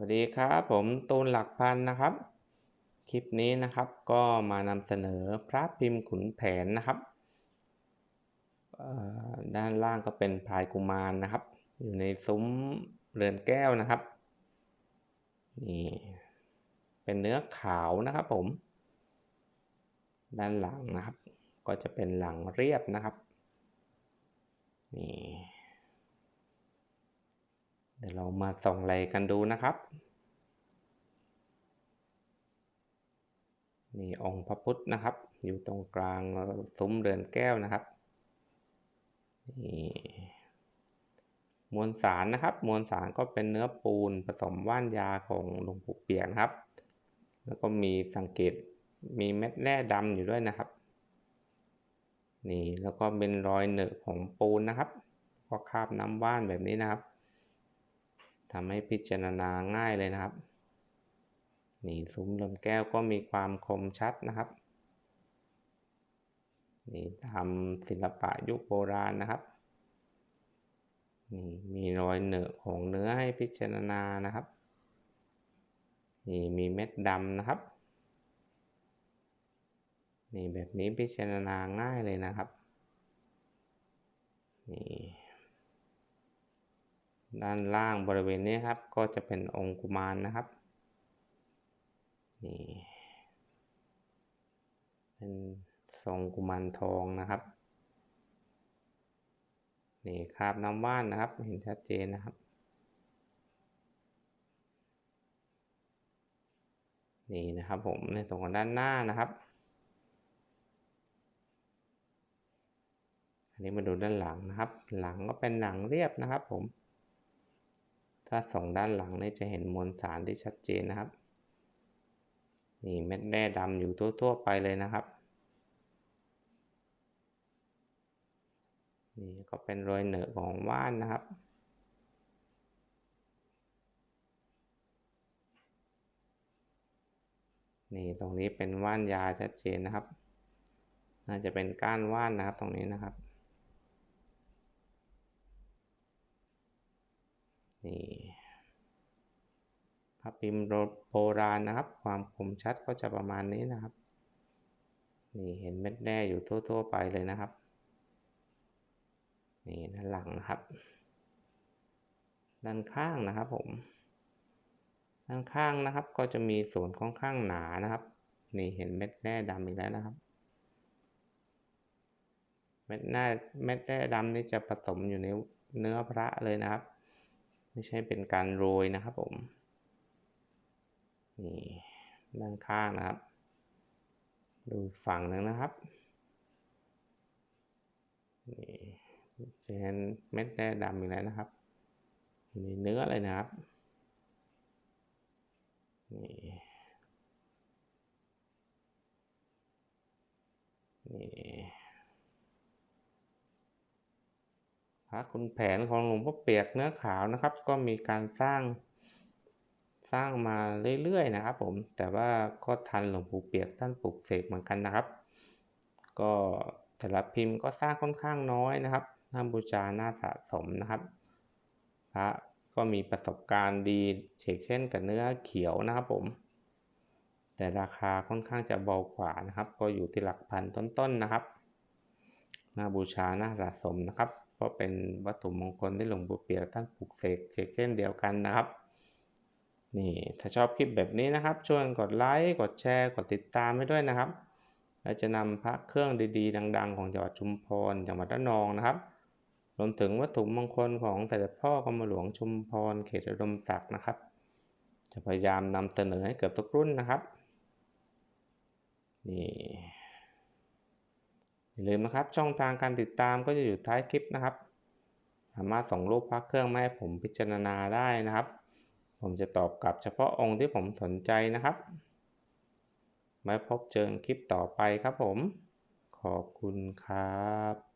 วัสดีครับผมตูนหลักพันนะครับ คลิปนี้นะครับก็มานำเสนอพระพิมพ์ขุนแผนนะครับ ด้านล่างก็เป็นพายกุมารนะครับ อยู่ในซุ้มเรือนแก้วนะครับนี่เป็นเนื้อขาวนะครับผม ด้านหลังนะครับ ก็จะเป็นหลังเรียบนะครับนี่ ดี๋ยวเรามาส่องไรกันดูนะครับ นี่องค์พระพุทธนะครับ อยู่ตรงกลางซุ้มเรือนแก้วนะครับนี่มวลสารนะครับ มวลสารก็เป็นเนื้อปูนผสมว่านยาของหลวงปู่เปียกครับ แล้วก็มีสังเกตมีเม็ดแร่ดำอยู่ด้วยนะครับ นี่แล้วก็เป็นรอยเหนอะของปูนนะครับ ก็คาบน้ำว่านแบบนี้นะครับ ทำให้พิจารณาง่ายเลยนะครับนี่ซุ้มลมแก้วก็มีความคมชัดนะครับนี่ทำศิลปะยุคโบราณนะครับนี่มีรอยเหนอะของเนื้อให้พิจารณานะครับนี่มีเม็ดดำนะครับนี่แบบนี้พิจารณาง่ายเลยนะครับนี่ ด้านล่างบริเวณนี้ครับ ก็จะเป็นองค์กุมารนนะครับนี่เป็นทรงกุมารทองนะครับนี่คราบน้ำว่านนะครับ เห็นชัดเจนนะครับนี่นะครับผมในส่วนของด้านหน้านะครับ อันนี้มาดูด้านหลังนะครับ หลังก็เป็นหนังเรียบนะครับผม ถ้าส่องด้านหลังนี่จะเห็นมวลสารที่ชัดเจนนะครับ นี่เม็ดแร่ดำอยู่ทั่วๆไปเลยนะครับนี่ก็เป็นรอยเหนือของว่านนะครับ นี่ตรงนี้เป็นว่านยาชัดเจนนะครับ น่าจะเป็นก้านว่านนะครับตรงนี้นะครับ นี่ พระพิมพ์โบราณนะครับ ความคมชัดก็จะประมาณนี้นะครับ นี่เห็นเม็ดแร่อยู่ทั่ว ๆ ไปเลยนะครับ นี่ด้านหลังนะครับ ด้านข้างนะครับผม ด้านข้างนะครับก็จะมีส่วนค่อนข้างหนานะครับ นี่เห็นเม็ดแร่ดำอีกแล้วนะครับเม็ดหน้าเม็ดแร่ดำนี่จะผสมอยู่ในเนื้อพระเลยนะครับ ไม่ใช่เป็นการโรยนะครับผม นี่ด้านข้างนะครับ ดูฝั่งหนึ่งนะครับนี่จะเห็นเม็ดแร่ดำอีกแล้วนะครับมีเนื้อเลยนะครับนี่นี่ระคุณแผนของหลวงพ่อเปียกเนื้อขาวนะครับ ก็มีการสร้าง สร้างมาเรื่อยๆนะครับผมแต่ว่าก็ทันหลวงปู่เปียกท่านปลูกเสกเหมือนกันนะครับ ก็แต่ละพิมพ์ก็สร้างค่อนข้างน้อยนะครับน่าบูชาน่าสะสมนะครับพระก็มีประสบการณ์ดีเชกเช่นกับเนื้อเขียวนะครับผม แต่ราคาค่อนข้างจะเบากว่านะครับ ก็อยู่ที่หลักพันต้นๆนนะครับน่าบูชาน่าสะสมนะครับ เพราะเป็นวัตถุมงคลที่หลวงปู่เปียกท่านปลูกเสกเช่นเดียวกันนะครับ นี่ถ้าชอบคลิปแบบนี้นะครับช่วยกดไลค์กดแชร์กดติดตามให้ด้วยนะครับ และจะนำพระเครื่องดีๆ ดัง ๆ ของจังหวัดชุมพรจังหวัดระนองนะครับ รวมถึงวัตถุมงคลของแต่ละพ่อกรมหลวงชุมพรเขตอุดมศักดิ์นะครับ จะพยายามนำเสนอให้เกือบทุกรุ่นนะครับนี่อย่าลืมนะครับช่องทางการติดตามก็จะอยู่ท้ายคลิปนะครับ สามารถส่งรูปพักเครื่องมาให้ผมพิจารณาได้นะครับ ผมจะตอบกลับเฉพาะองค์ที่ผมสนใจนะครับไว้พบเจอคลิปต่อไปครับผม ขอบคุณครับ